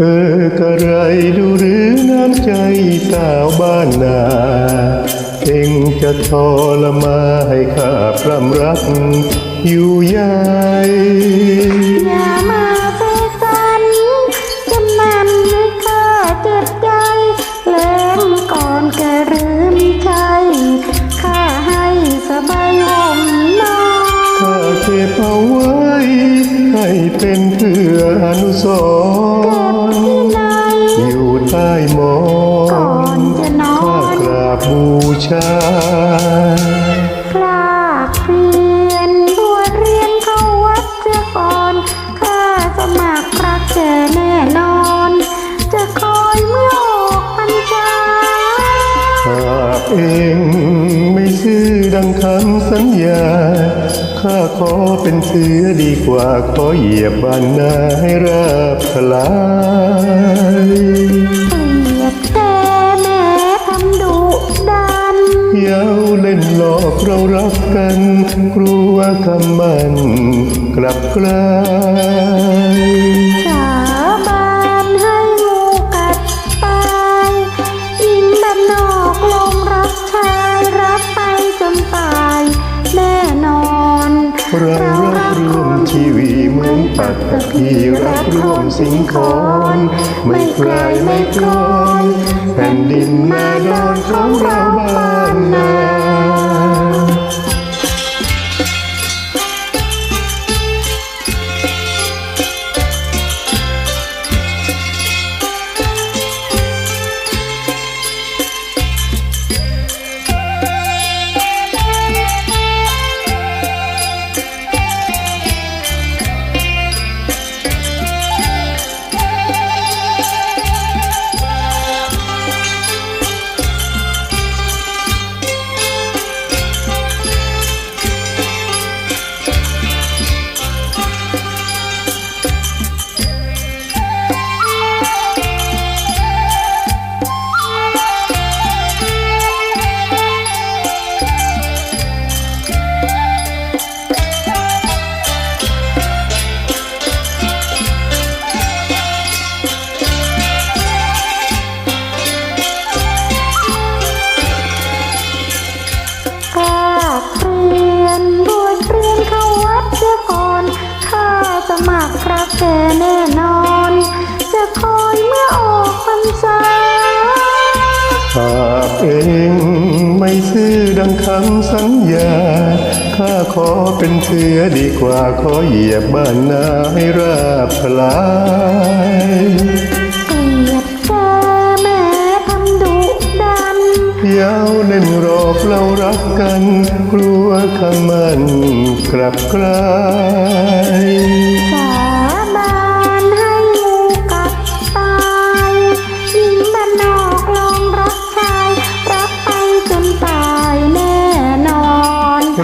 เออกระไรดูหรือน้ำใจสาวบ้านนา เองจะทรมาให้ข้าพร่ำรักอยู่ใยอย่ามาเสกสรรจำนำให้ข้าเจ็บใจเล่มก่อนแกลืมใจข้าให้สบายห่มนอนข้าเก็บเอาไว้ให้เป็นเพื่ออนุสรณ์ที่ไหนอยู่ใต้หมอก่อนจะนอข้ากราบบูชาพลาเรียนบวเรียนเข้าวัดเสียก่อ ดังคำสัญญา ข้าขอเป็นเสือดีกว่า ขอเหยียบบานนาให้ราบพลายเกลียดแต่แม่ทำดุดันเย้าเล่นหลอกเรารักกัน กลัวคำมันกลับกลาย เรารักร่วมชีวีเหมือนปัตตพีรักร่วมสิงคอนไม่ไกลไม่ไกลแผ่นดินนาดอนของเราบ้านนา มัครรักแกแน่นอน จะคอยเมื่อออกพรรษาหากเองไม่ซื่อดังคำสัญญา ข้าขอเป็นเสือดีกว่าขอเหยียบบ้านนาให้ราบพลายเกลียดแกแม่ทำดุดันเย้าเล่นหลอกเรารักกัน กลัวคำมันกลับกลาย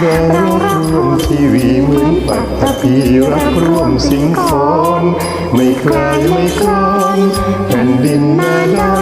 เรารักร่วมทีวีเหมือนปัตตภีรักร่วมสิงคอนไม่ไกลไม่ไกลแผ่นดินนาดา